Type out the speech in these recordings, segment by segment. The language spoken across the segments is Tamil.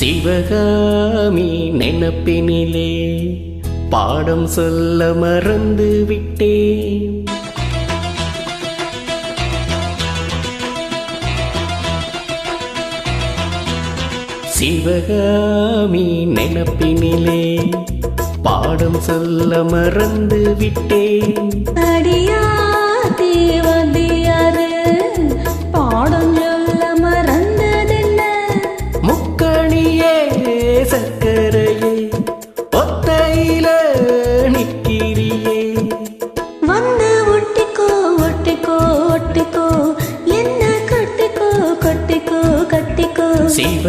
சிவகாமி நினப்பினிலே பாடம் சொல்ல மறந்து விட்டேன். சிவகாமி நினப்பினிலே பாடம் சொல்ல மறந்து விட்டேன். அடிய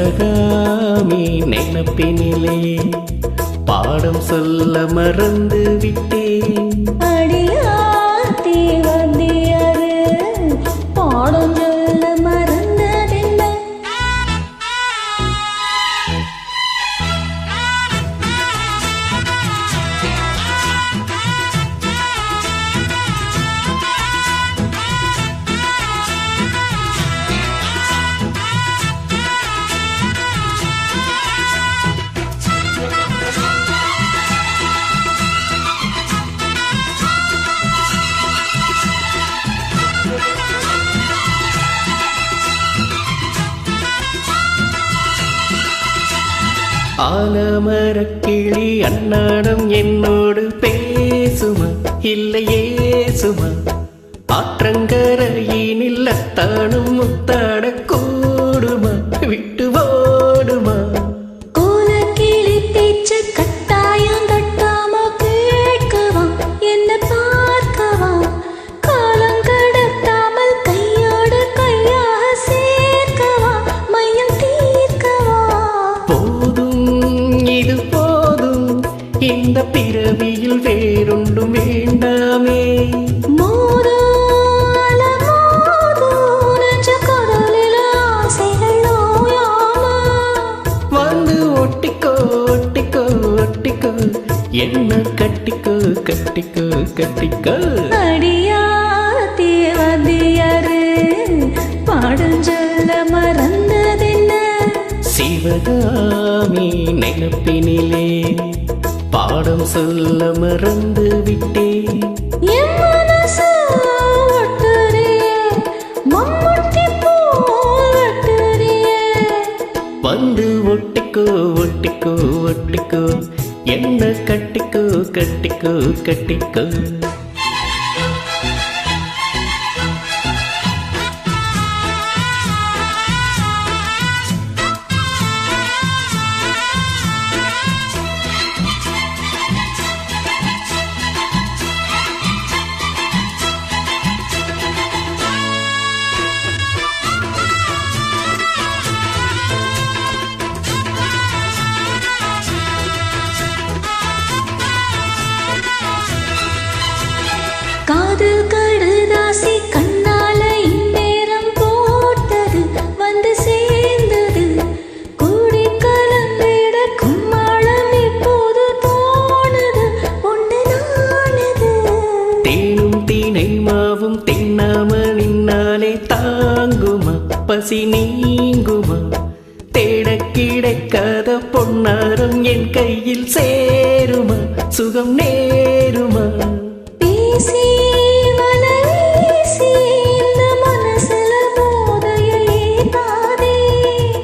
சிவகாமி நினப்பினிலே பாடம் சொல்ல மறந்து விட்டேன். ஆலமரக்கிளி அன்னாடம் என்னோடு பேசுமா? இல்லையே சுமா ஆற்றங்கரையினில் அத்தானும் முத்தாட கூடுமா? விட்டு கட்டிக்கோ கட்டிக்கோ. அடியா தேவதியாரு பாடம் சொல்ல மறந்ததென்ன? சிவகாமி நினப்பினிலே பாடம் சொல்ல மறந்து விட்டேன் என்ன கட்டிக்கோ கட்டிக்கோ கட்டிக்கோ. தேனும் தீனை மாவும் தின்னாம நின்னாலே தாங்குமா? பசி நீங்குமா? தேட கிடைக்காத பொன்னாரம் என் கையில் சேருமா? சுகம் நேருமா? பேசி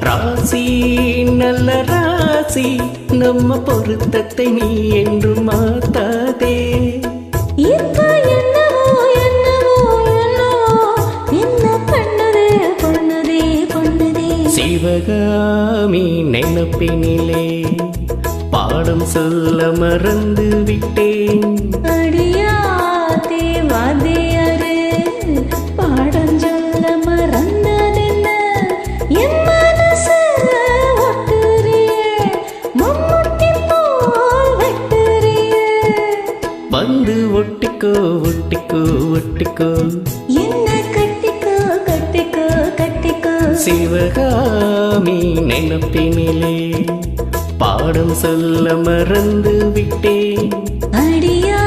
ராசி நல்ல ராசி நம்ம பொருத்தத்தை நீ என்றும் மாத்தாதே. சிவகாமி நினப்பினிலே பாடம் சொல்ல மறந்து விட்டேன். அடியா தேவாதியாரு பாடம் சொல்ல மறந்ததென்ன என் மனசு வந்து ஒட்டிக்கோ ஒட்டிக்கோ ஒட்டிக்கோ. என்ன சிவகாமி நினப்பினிலே பாடம் சொல்ல மறந்து விட்டேன் அடியா